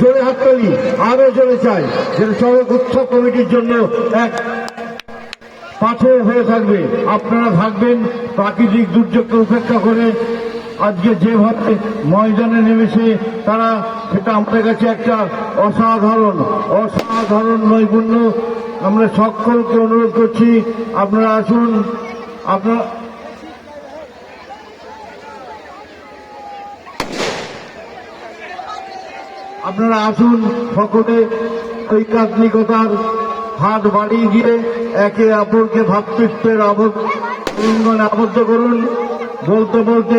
জোরে হাততালি আরও জোরে চাই যেটা সড়ক উৎসব কমিটির জন্য এক পাথর হয়ে থাকবে। আপনারা থাকবেন, প্রাকৃতিক দুর্যোগকে উপেক্ষা করে। আজকে যেভাবে ময়দানে নেমেছে, তারা, সেটা আমাদের কাছে একটা অসাধারণ অসাধারণ নৈপুণ্য। আমরা সকলকে অনুরোধ করছি, আপনারা আসুন, আপনারা আপনারা আসুন সকলে ঐকাত্মিকতার হাত বাড়িয়ে গিয়ে একে অপরকে ভাতৃত্বের আবদ্ধ আবদ্ধ করুন। বলতে বলতে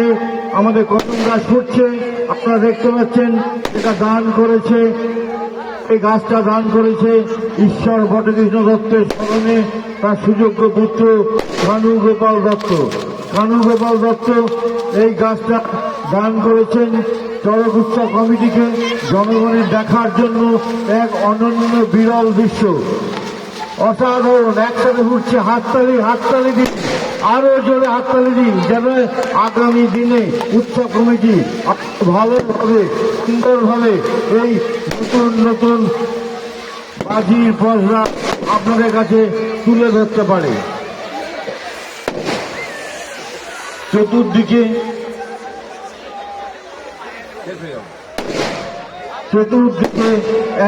আমাদের কদম গাছ ফুটছে আপনারা দেখতে পাচ্ছেন, এটা দান করেছে। এই গাছটা দান করেছে ঈশ্বর বটকৃষ্ণ দত্তের স্মরণে। তার সুযোগ্য পুত্র কানু গোপাল দত্ত। কানু গোপাল দত্ত, এই গাছটা দান করেছেন চড়ক উৎসব কমিটিকে জনগণের দেখার জন্য এক অনন্য বিরল দৃশ্য। অসাধারণ, একসাথে ঘুরছে হাততালি হাততালি দিন আরও জোরে হাততালি দিন যেন আগামী দিনে উৎসব কমিটি ভালোভাবে, সুন্দরভাবে এই নতুন নতুন বাজির পয়সা আপনাদের কাছে তুলে ধরতে পারে। চতুর্দিকে চতুর্দিকে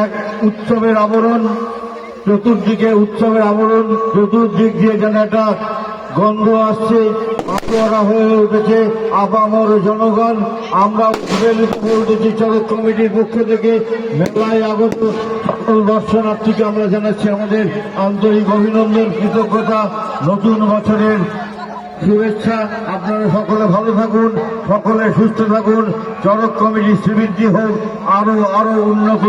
এক উৎসবের আবরণ, চতুর্দিকে উৎসবের আবরণ, চতুর্দিক দিয়ে যেন একটা গন্ধ আসছে, আবহাওয়া হয়ে উঠেছে আপামর জনগণ। আমরা উদ্বেলিত কমিটির পক্ষ থেকে। মেলায় আগত সকল দর্শনার্থীকে আমরা জানাচ্ছি আমাদের আন্তরিক অভিনন্দন, কৃতজ্ঞতা। নতুন বছরের শুভেচ্ছা, আপনারা সকলে ভালো থাকুন, সকলে সুস্থ থাকুন। চরক কমিটি শ্রীবৃদ্ধি হোক, আরও আরও উন্নত